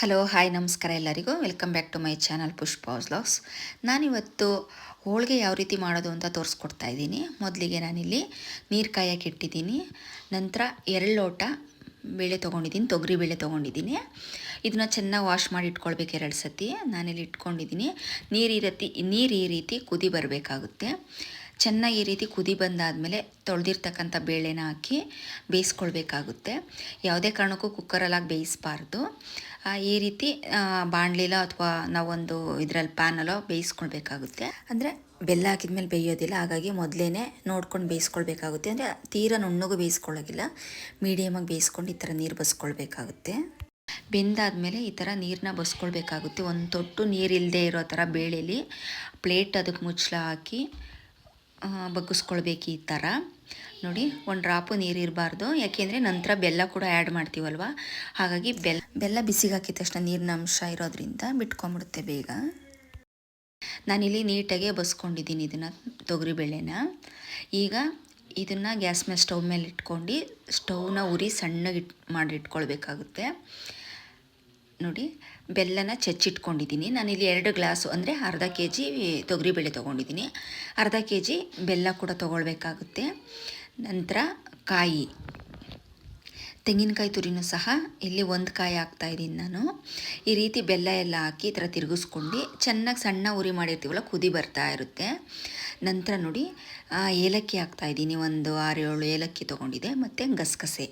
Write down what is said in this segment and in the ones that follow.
Hello hi ನಮಸ್ಕಾರ ಎಲ್ಲರಿಗೂ. Welcome back to my channel Pushpa vlogs ನಾನಿವತ್ತು ಹೋಳಿಗೆ ಯಾವ ರೀತಿ ಮಾಡೋದು ಅಂತ ತೋರಿಸ್ಕೊಡ್ತಾ ಇದ್ದೀನಿ. ಮೊದಲಿಗೆ ನಾನಿಲ್ಲಿ ನೀರು ಕಾಯಕ್ಕೆ ಇಟ್ಟಿದ್ದೀನಿ ನಂತರ ಎರಡು ಲೋಟ ಬೇಳೆ ತೊಗೊಂಡಿದ್ದೀನಿ, ತೊಗರಿ ಬೇಳೆ ತೊಗೊಂಡಿದ್ದೀನಿ. ಇದನ್ನ ಚೆನ್ನಾಗಿ ವಾಶ್ ಮಾಡಿ ಇಟ್ಕೊಳ್ಬೇಕು ಎರಡು ಸತಿ. ನಾನಿಲ್ಲಿ ಇಟ್ಕೊಂಡಿದ್ದೀನಿ. ನೀರು ಈ ರೀತಿ, ನೀರು ಈ ರೀತಿ ಕುದಿ ಬರಬೇಕಾಗುತ್ತೆ. ಚೆನ್ನಾಗಿ ಈ ರೀತಿ ಕುದಿ ಬಂದಾದಮೇಲೆ ತೊಳೆದಿರ್ತಕ್ಕಂಥ ಬೇಳೆನ ಹಾಕಿ ಬೇಯಿಸ್ಕೊಳ್ಬೇಕಾಗುತ್ತೆ. ಯಾವುದೇ ಕಾರಣಕ್ಕೂ ಕುಕ್ಕರಲ್ಲಾಗಿ ಬೇಯಿಸಬಾರ್ದು. ಈ ರೀತಿ ಬಾಣಲಿಲ ಅಥವಾ ನಾವೊಂದು ಇದರಲ್ಲಿ ಪ್ಯಾನಲ್ಲೋ ಬೇಯಿಸ್ಕೊಳ್ಬೇಕಾಗುತ್ತೆ. ಅಂದರೆ ಬೆಲ್ಲ ಹಾಕಿದ್ಮೇಲೆ ಬೇಯೋದಿಲ್ಲ. ಹಾಗಾಗಿ ಮೊದಲೇ ನೋಡ್ಕೊಂಡು ಬೇಯಿಸ್ಕೊಳ್ಬೇಕಾಗುತ್ತೆ. ಅಂದರೆ ತೀರಾ ನುಣ್ಣಗೂ ಬೇಯಿಸ್ಕೊಳ್ಳೋಗಿಲ್ಲ ಮೀಡಿಯಮಾಗಿ ಬೇಯಿಸ್ಕೊಂಡು ಈ ಥರ ನೀರು ಬಸ್ಕೊಳ್ಬೇಕಾಗುತ್ತೆ. ಬೆಂದಾದಮೇಲೆ ಈ ಥರ ನೀರನ್ನ ಬಸ್ಕೊಳ್ಬೇಕಾಗುತ್ತೆ. ಒಂದು ತೊಟ್ಟು ನೀರಿಲ್ಲದೆ ಇರೋ ಥರ ಬೇಳೆಲಿ ಪ್ಲೇಟ್ ಅದಕ್ಕೆ ಮುಚ್ಚಳ ಹಾಕಿ ಬಗ್ಗಿಸ್ಕೊಳ್ಬೇಕು ಈ ಥರ. ನೋಡಿ, ಒಂದು ಡ್ರಾಪು ನೀರು ಇರಬಾರ್ದು. ಯಾಕೆಂದರೆ ನಂತರ ಬೆಲ್ಲ ಕೂಡ ಆ್ಯಡ್ ಮಾಡ್ತೀವಲ್ವ? ಹಾಗಾಗಿ ಬೆಲ್ಲ ಬೆಲ್ಲ ಬಿಸಿಗೆ ಹಾಕಿದ ತಕ್ಷಣ ನೀರಿನ ಅಂಶ ಇರೋದ್ರಿಂದ ಬಿಟ್ಕೊಂಬಿಡುತ್ತೆ ಬೇಗ. ನಾನಿಲ್ಲಿ ನೀಟಾಗೆ ಬಸ್ಕೊಂಡಿದ್ದೀನಿ ಇದನ್ನು ತೊಗರಿಬೇಳೆನ ಈಗ ಇದನ್ನು ಗ್ಯಾಸ್ ಮೇಲೆ ಸ್ಟವ್ ಮೇಲೆ ಇಟ್ಕೊಂಡು ಸ್ಟೌವ್ನ ಉರಿ ಸಣ್ಣಗೆ ಇಟ್ ಮಾಡಿ ಇಟ್ಕೊಳ್ಬೇಕಾಗುತ್ತೆ. ನೋಡಿ, ಬೆಲ್ಲನ ಚಚ್ಚಿಟ್ಕೊಂಡಿದ್ದೀನಿ. ನಾನಿಲ್ಲಿ ಎರಡು ಗ್ಲಾಸು, ಅಂದರೆ ಅರ್ಧ ಕೆ ಜಿ ತೊಗರಿಬೇಳೆ ತೊಗೊಂಡಿದ್ದೀನಿ. ಅರ್ಧ ಕೆ ಜಿ ಬೆಲ್ಲ ಕೂಡ ತೊಗೊಳ್ಬೇಕಾಗುತ್ತೆ. ನಂತರ ಕಾಯಿ. ತೆಂಗಿನಕಾಯಿ ತುರಿನೂ ಸಹ ಇಲ್ಲಿ ಒಂದು ಕಾಯಿ ಹಾಕ್ತಾಯಿದ್ದೀನಿ ನಾನು. ಈ ರೀತಿ ಬೆಲ್ಲ ಎಲ್ಲ ಹಾಕಿ ಈ ಥರ ತಿರುಗಿಸ್ಕೊಂಡು ಚೆನ್ನಾಗಿ ಸಣ್ಣ ಉರಿ ಮಾಡಿರ್ತೀವಲ್ಲ, ಕುದಿ ಬರ್ತಾ ಇರುತ್ತೆ. ನಂತರ ನೋಡಿ ಏಲಕ್ಕಿ ಹಾಕ್ತಾಯಿದ್ದೀನಿ ಒಂದು ಆರು ಏಳು ಏಲಕ್ಕಿ ತೊಗೊಂಡಿದೆ ಮತ್ತು ಗಸಗಸೆ.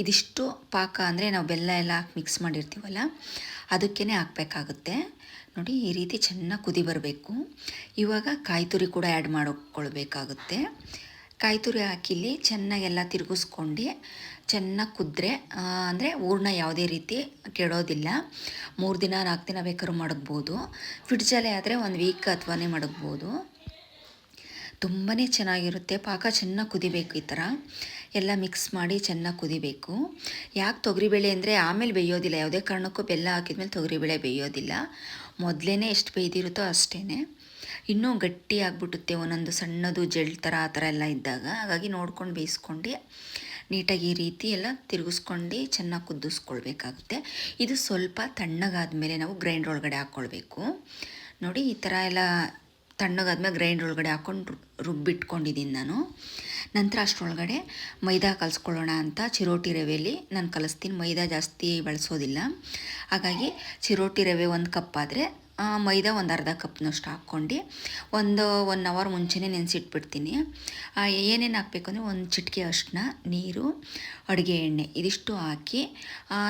ಇದಿಷ್ಟು ಪಾಕ ಅಂದರೆ ನಾವು ಬೆಲ್ಲ ಎಲ್ಲ ಹಾಕಿ ಮಿಕ್ಸ್ ಮಾಡಿರ್ತೀವಲ್ಲ ಅದಕ್ಕೇ ಹಾಕಬೇಕಾಗುತ್ತೆ. ನೋಡಿ, ಈ ರೀತಿ ಚೆನ್ನಾಗಿ ಕುದಿ ಬರಬೇಕು. ಇವಾಗ ಕಾಯಿ ತುರಿ ಕೂಡ ಆ್ಯಡ್ ಮಾಡಿಕೊಳ್ಬೇಕಾಗುತ್ತೆ. ಕಾಯಿ ತುರಿ ಹಾಕಿಲಿ ಚೆನ್ನಾಗೆಲ್ಲ ತಿರುಗಿಸ್ಕೊಂಡು ಚೆನ್ನಾಗಿ ಕುದ್ರೆ ಅಂದರೆ ಊರ್ಣ ಯಾವುದೇ ರೀತಿ ಕೆಡೋದಿಲ್ಲ. ಮೂರು ದಿನ ನಾಲ್ಕು ದಿನ ಬೇಕಾದ್ರೂ ಮಡಗ್ಬೋದು. ಫ್ರಿಡ್ಜಲ್ಲೇ ಆದರೆ ಒಂದು ವೀಕ್ ಅಥವಾನೇ ಮಡಗ್ಬೋದು. ತುಂಬಾ ಚೆನ್ನಾಗಿರುತ್ತೆ. ಪಾಕ ಚೆನ್ನಾಗಿ ಕುದಿಬೇಕು ಈ ಥರ ಎಲ್ಲ ಮಿಕ್ಸ್ ಮಾಡಿ ಚೆನ್ನಾಗಿ ಕುದಿಬೇಕು. ಯಾಕೆ ತೊಗರಿಬೇಳೆ ಅಂದರೆ ಆಮೇಲೆ ಬೇಯೋದಿಲ್ಲ. ಯಾವುದೇ ಕಾರಣಕ್ಕೂ ಬೆಲ್ಲ ಹಾಕಿದ್ಮೇಲೆ ತೊಗರಿಬೇಳೆ ಬೇಯೋದಿಲ್ಲ. ಮೊದಲೇ ಎಷ್ಟು ಬೇಯ್ದಿರುತ್ತೋ ಅಷ್ಟೇ ಇನ್ನೂ ಗಟ್ಟಿ ಆಗಿಬಿಡುತ್ತೆ ಒಂದೊಂದು ಸಣ್ಣದು ಜೆಲ್ ಥರ ಆ ಥರ ಎಲ್ಲ ಇದ್ದಾಗ. ಹಾಗಾಗಿ ನೋಡ್ಕೊಂಡು ಬೇಯಿಸ್ಕೊಂಡು ನೀಟಾಗಿ ಈ ರೀತಿ ಎಲ್ಲ ತಿರುಗಿಸ್ಕೊಂಡು ಚೆನ್ನಾಗಿ ಕುದಿಸ್ಕೊಳ್ಬೇಕಾಗುತ್ತೆ. ಇದು ಸ್ವಲ್ಪ ತಣ್ಣಗಾದ ಮೇಲೆ ನಾವು ಗ್ರೈಂಡ್ ಒಳಗಡೆ ಹಾಕ್ಕೊಳ್ಬೇಕು ನೋಡಿ ಈ ಥರ ಎಲ್ಲ ತಣ್ಣಗಾದ್ಮೇಲೆ ಗ್ರೈಂಡರ್ ಒಳಗಡೆ ಹಾಕ್ಕೊಂಡು ರುಬ್ಬಿಟ್ಕೊಂಡಿದ್ದೀನಿ ನಾನು. ನಂತರ ಅಷ್ಟರೊಳಗಡೆ ಮೈದಾ ಕಲಿಸ್ಕೊಳ್ಳೋಣ ಅಂತ ಚಿರೋಟಿ ರವೆಯಲ್ಲಿ ನಾನು ಕಲಿಸ್ತೀನಿ. ಮೈದಾ ಜಾಸ್ತಿ ಬಳಸೋದಿಲ್ಲ. ಹಾಗಾಗಿ ಚಿರೋಟಿ ರವೆ ಒಂದು ಕಪ್ ಆದರೆ ಮೈದಾ ಒಂದು ಅರ್ಧ ಕಪ್ನಷ್ಟು ಹಾಕ್ಕೊಂಡು ಒಂದು ಒನ್ ಅವರ್ ಮುಂಚೆನೇ ನೆನೆಸಿಟ್ಬಿಡ್ತೀನಿ. ಏನೇನು ಹಾಕಬೇಕು ಅಂದರೆ ಒಂದು ಚಿಟಿಕೆ ಅಷ್ಟನ್ನ, ನೀರು, ಅಡುಗೆ ಎಣ್ಣೆ ಇದಿಷ್ಟು ಹಾಕಿ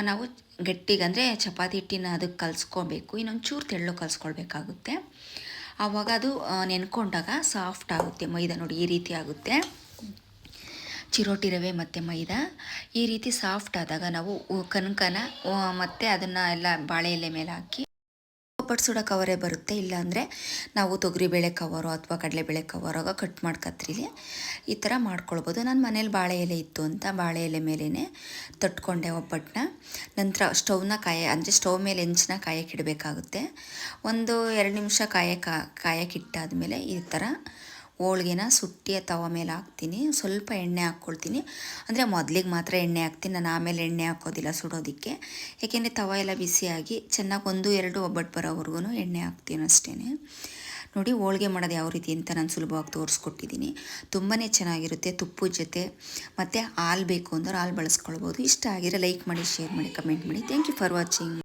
ನಾವು ಗಟ್ಟಿಗೆ ಅಂದರೆ ಚಪಾತಿ ಹಿಟ್ಟಿನ ಅದಕ್ಕೆ ಕಲಿಸ್ಕೋಬೇಕು. ಇನ್ನೊಂದು ಚೂರು ತೆಳ್ಳು ಕಲಿಸ್ಕೊಳ್ಬೇಕಾಗುತ್ತೆ. ಆವಾಗ ಅದು ನೆನ್ಕೊಂಡಾಗ ಸಾಫ್ಟ್ ಆಗುತ್ತೆ. ಮೈದಾ ನೋಡಿ ಈ ರೀತಿ ಆಗುತ್ತೆ. ಚಿರೋಟಿ ರವೆ ಮತ್ತು ಮೈದಾ. ಈ ರೀತಿ ಸಾಫ್ಟ್ ಆದಾಗ ನಾವು ಕನಕನ ಮತ್ತು ಅದನ್ನು ಎಲ್ಲ ಬಾಳೆ ಎಲೆ ಮೇಲೆ ಹಾಕಿ ಪಡ್ಸುಡೋ ಕವರೇ ಬರುತ್ತೆ, ಇಲ್ಲಾಂದರೆ ನಾವು ತೊಗರಿಬೇಳೆ ಕವರು ಅಥವಾ ಕಡಲೆಬೇಳೆ ಕವರಾಗ ಕಟ್ ಮಾಡ್ಕತ್ರಿಲಿ, ಈ ಥರ ಮಾಡ್ಕೊಳ್ಬೋದು. ನಾನು ಮನೇಲಿ ಬಾಳೆ ಎಲೆ ಇತ್ತು ಅಂತ ಬಾಳೆ ಎಲೆ ಮೇಲೇ ತಟ್ಕೊಂಡೆ ಒಬ್ಬಟ್ಟನ್ನ ನಂತರ ಸ್ಟವ್ನ ಕಾಯ, ಅಂದರೆ ಸ್ಟವ್ ಮೇಲೆ ಹೆಂಚಿನ ಕಾಯಕ್ಕಿಡಬೇಕಾಗುತ್ತೆ ಒಂದು ಎರಡು ನಿಮಿಷ ಕಾಯಕ್ಕೆ ಕಾಯಕ್ಕಿಟ್ಟಾದಮೇಲೆ ಈ ಥರ ಹೋಳ್ಗೆನ ಸುಟ್ಟಿ ತವ ಮೇಲೆ ಹಾಕ್ತೀನಿ. ಸ್ವಲ್ಪ ಎಣ್ಣೆ ಹಾಕ್ಕೊಳ್ತೀನಿ. ಅಂದರೆ ಮೊದಲಿಗೆ ಮಾತ್ರ ಎಣ್ಣೆ ಹಾಕ್ತೀನಿ. ನಾನು ಆಮೇಲೆ ಎಣ್ಣೆ ಹಾಕೋದಿಲ್ಲ ಸುಡೋದಕ್ಕೆ. ಏಕೆಂದರೆ ತವ ಎಲ್ಲ ಬಿಸಿಯಾಗಿ ಚೆನ್ನಾಗಿ ಒಂದು, ಎರಡು ಒಬ್ಬಟ್ಟು ಬರೋವರೆಗೂ ಎಣ್ಣೆ ಹಾಕ್ತೀನಿ ಅಷ್ಟೇ ನೋಡಿ ಹೋಳ್ಗೆ ಮಾಡೋದು ಯಾವ ರೀತಿ ಅಂತ ನಾನು ಸುಲಭವಾಗಿ ತೋರಿಸ್ಕೊಟ್ಟಿದ್ದೀನಿ ತುಂಬಾ ಚೆನ್ನಾಗಿರುತ್ತೆ ತುಪ್ಪದ ಜೊತೆ. ಮತ್ತು ಹಾಲು ಬೇಕು ಅಂದ್ರೆ ಹಾಲು ಬಳಸ್ಕೊಳ್ಬೋದು. ಇಷ್ಟ ಆಗಿರೋ ಲೈಕ್ ಮಾಡಿ ಶೇರ್ ಮಾಡಿ ಕಮೆಂಟ್ ಮಾಡಿ. Thank you for watching